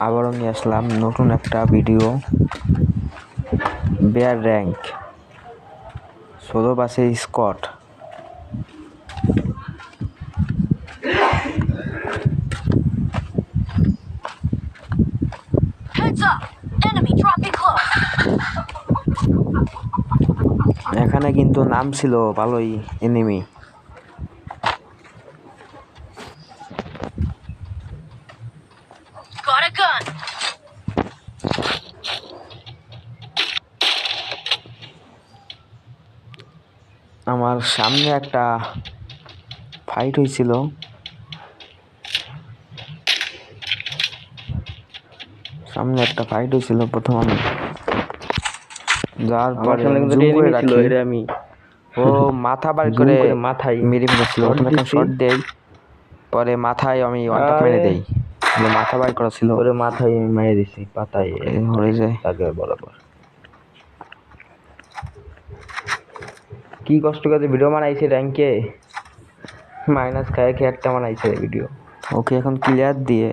আবারও নিয়ে আসলাম নতুন একটা ভিডিও বেয়ার র্যাঙ্ক ষোলো বাসে স্কট! এখানে কিন্তু নাম ছিল ভালোই এনিমি সামনে একটা ফাইট হয়েছিল। সামনে একটা ফাইট হয়েছিল প্রথম আমি। যার পরে আমি ও মাথা বার করে মাথায় মেরে shot প্রথমে একটা। শট দেই পরে মাথায় আমি ওয়ানটা মেরে দেই। মাথা বার করা ছিল। ওরে মাথায় আমি মেরে দিছি পাতায় হয়ে যায়। তাকে বরাবর। কি কষ্ট করে ভিডিও বানাইছে র্যাঙ্কে মাইনাস খায় খেয়ে একটা বানাইছে ভিডিও ওকে, এখন ক্লিয়ার দিয়ে।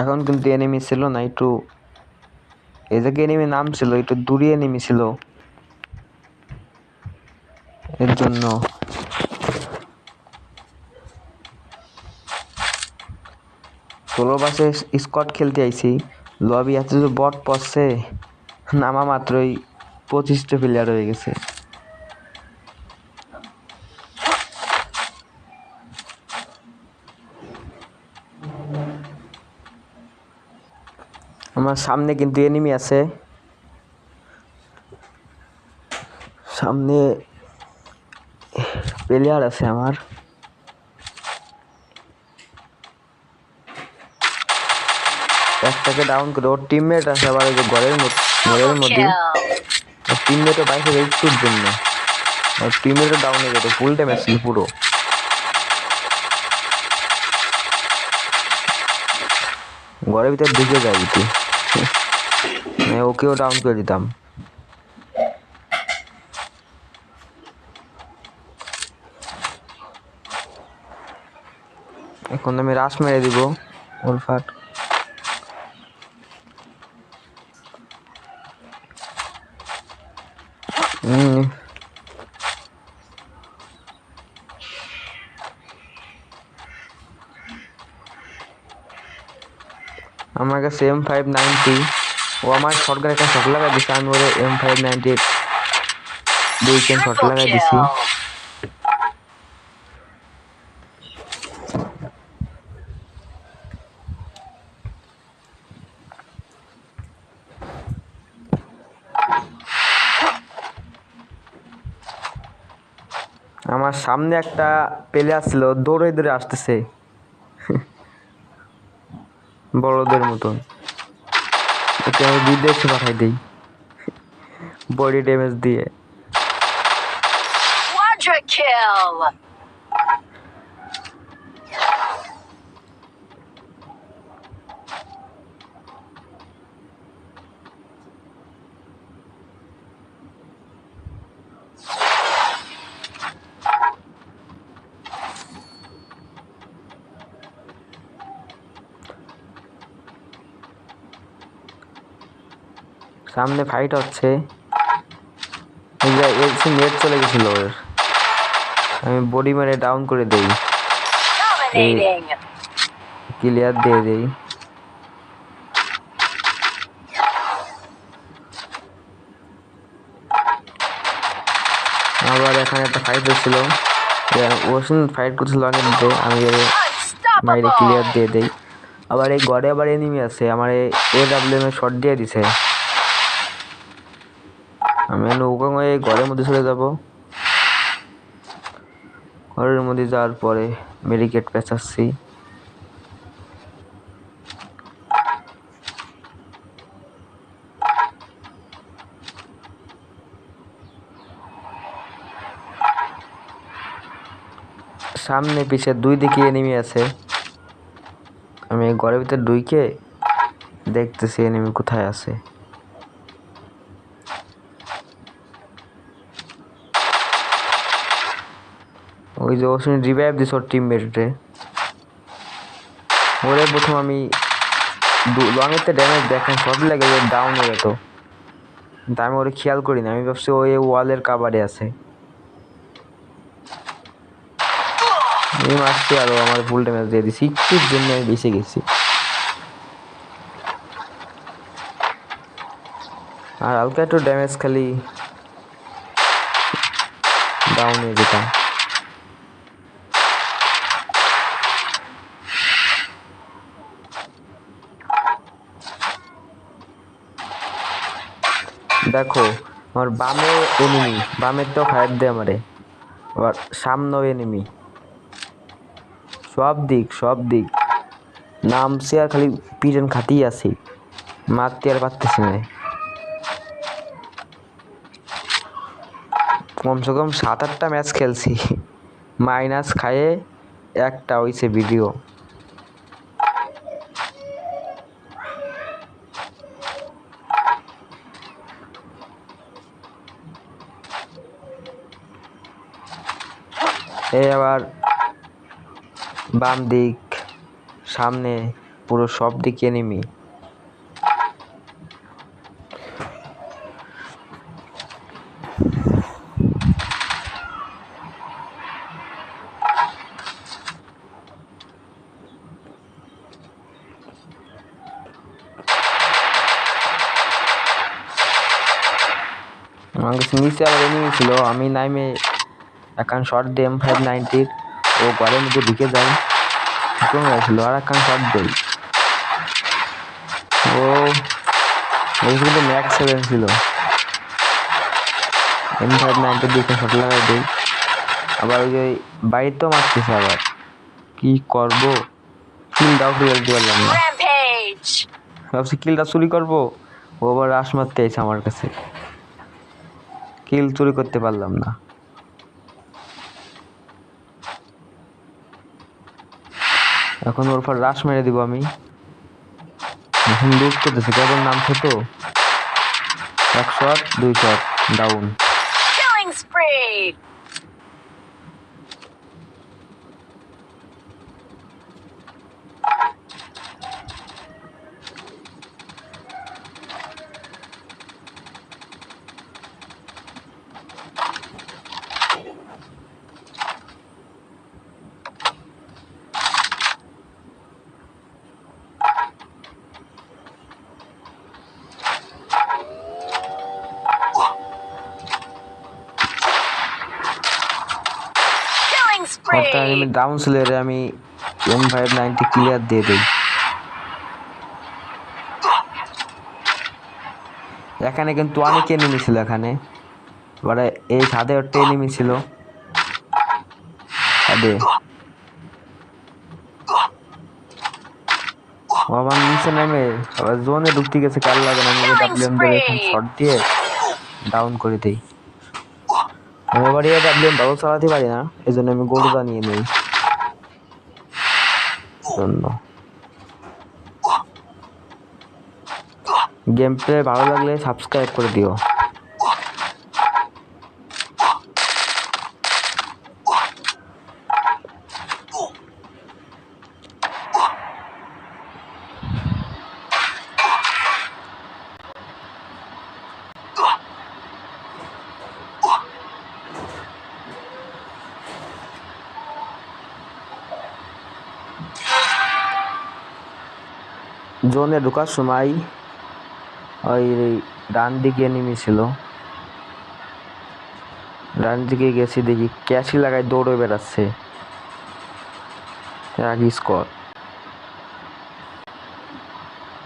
এখন কিন্তু এনিমি ছিল না, একটু এই জায়গায় এনিমি নাম ছিল, একটু দূরে এনিমি ছিল। এর জন্য ষোলো বাসে স্কট খেলতে আইছি। লবি এত বট পড়ছে, নামা মাত্রই পঁচিশটা প্লেয়ার হয়ে গেছে। আমার সামনে কিন্তু এনিমি আছে। সামনে প্লেয়ার আছে আমার। একটাকে ডাউন করে ওর টিমমেট আছে আবার ওই যে ঘরের মধ্যে ঘরের মধ্যে। টিমমেটও বাইকে একটুর জন্য। ওর টিমমেটও ডাউন হয়ে গেছে ফুল টাইম আসছিল পুরো। ঘরের ভিতরে ঢুকে যায় ওকেও ডাউন করে দিতাম। এখন আমি রাস মেরে দিব ওলফাট হুম আমার কাছে এম ফাইভ নাইনটি ও আমার শর্টগান একটা শট লাগাই দিছে আমি ওরে এম ফাইভ নাইনটি দুই কেন শট লাগাই দিছি। আমার সামনে একটা প্লেয়ার ছিল দৌড়ে দৌড়ে আসতেছে। বড়দের মতন। ওকে আমি বিদেশে পাঠাই দিই। বডি ড্যামেজ দিয়ে। Quadra kill! সামনে ফাইট হচ্ছে। নেট চলে গেছিল ওর। আমি বডি মেরে ডাউন করে দেই। ক্লিয়ার দিয়ে দেই। আবার এখানে একটা ফাইট হচ্ছিল। ওসিন ফাইট করছিল মধ্যে আমি বাইরে ক্লিয়ার দিয়ে দেই। আবার এই গড়ে আবার এনিমি আছে আমার এ ডাব্লিউ এম শট দিয়ে দিছে। আমি নৌকা এই ঘরের মধ্যে চলে যাব। ঘরের মধ্যে যাওয়ার পরে মেডিকেট পেঁচাচ্ছি। সামনে পিছে দুই দিকে এনিমি আছে। আমি ঘরের ভিতরে ঢুইকে দেখতেছি এনিমি কোথায় আছে। ওই যে ওর রিভাইভ দিস ওর টিমমেটে ওরে প্রথম আমি লংয়েতে ড্যামেজ দেখেন শর্ট লেগে ডাউন হয়ে যেত। কিন্তু আমি ওরে খেয়াল করি না, আমি ভাবছি ওই ওয়ালের কাবারে আছে। আমি মারছি আরও, আমার ফুল ড্যামেজ দিয়ে দিছি, একটুর জন্য আমি বেঁচে গেছি। আর হালকা একটু ড্যামেজ খালি ডাউন হয়ে যেতাম। দেখো, আমার বামে এনিমি বামের তো ফায়ার দেয় আমারে। আবার সামনেও এনিমি সব দিক সব দিক। নামছি আর খালি পিজন খাতেই আছি। মারতে আর পারতেছি না। কমসে কম সাত আটটা ম্যাচ খেলছি। মাইনাস খায়ে একটা হইছে ভিডিও এই আবার বাম দিক, সামনে পুরো সব দিকে কাছে নিচে আবার এনিমি ছিল, আমি নাইমে এখন শর্ট দিই এম ফাইভ নাইনটির ও ঘরের মধ্যে ঢুকে যায়। কমে গেছিল আর এখন শর্ট দেই ও ওই কিন্তু ম্যাক্স সেভেন ছিল। এম ফাইভ নাইনটির দিকে শর্ট লাগাই দিই। আবার ওই যে বাড়িতেও মারতেছে আবার। কি করব? কিলটাও ফিরে দিতে পারলাম না। ভাবছি কিলটা চুরি করব। ও আবার রাস মারতে এসে আমার কাছে। কিল চুরি করতে পারলাম না। এখন ওর পর রাস মেরে দিব আমি। এখন লুট করতেছে, কেবল নামছে তো। এক শট দুই শট ডাউন একটা! এনিমি ডাউন ছিল আমি এম ফাইভ নাইনটি ক্লিয়ার দিয়ে দিই। এখানে কিন্তু অনেক এনিমি ছিল এখানে। এবারে এই ছাদে একটা এনিমি ছিল। ছাদে। আবার নিচে নেমে আবার জোনে ঢুকতে গেছে কাল লাগে না আমি ডাব্লিউএম এখন শর্ট দিয়ে ডাউন করে দিই। আমি বাড়ি ডাব্লিউএম ভালো চালাতে পারি না এই জন্য আমি গরু বানিয়ে নিই। জন্য গেম প্লে ভালো লাগলে সাবস্ক্রাইব করে দিও। জোনে ঢোকার সময় ওই ডান দিকে নেমে ছিল ডান দিকে গেছি দেখি ক্যাশি লাগাই দৌড়ে বেড়াচ্ছে। এক স্কট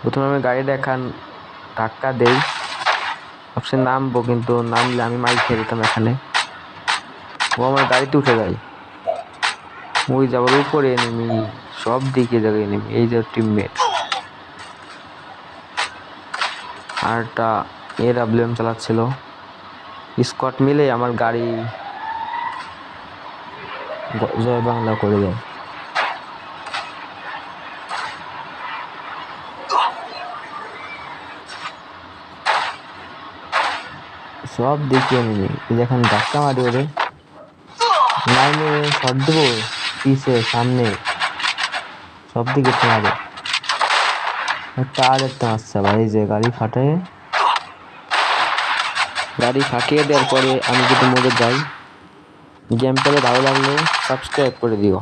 প্রথমে আমি গাড়ি দেখান ধাক্কা দেই। ভাবছি নামবো কিন্তু নামলে আমি মাইক খেয়ে দিতাম এখানে। ও আমার গাড়িতে উঠে যায়। ওই যাবার উপরে নেমি, সব দিকে জায়গায় নেমি, এই যে টিমমেট আরটা এ ডাব্লিউএম চালাচ্ছিল। স্কট মিলে আমার গাড়ি জয় বাংলা করে দেয়। সব দেখিয়ে নিবি। যখন ধাক্কা মারি ওরে। লাইনে শট দেবো, পিছে, সামনে। সব দিকে মারে টার একটা আসছে এই যে গাড়ি ফাটে। গাড়ি ফাটিয়ে দেওয়ার পরে আমি যদি মোদের যাই গেম পেলে ভালো লাগলে সাবস্ক্রাইব করে দিও।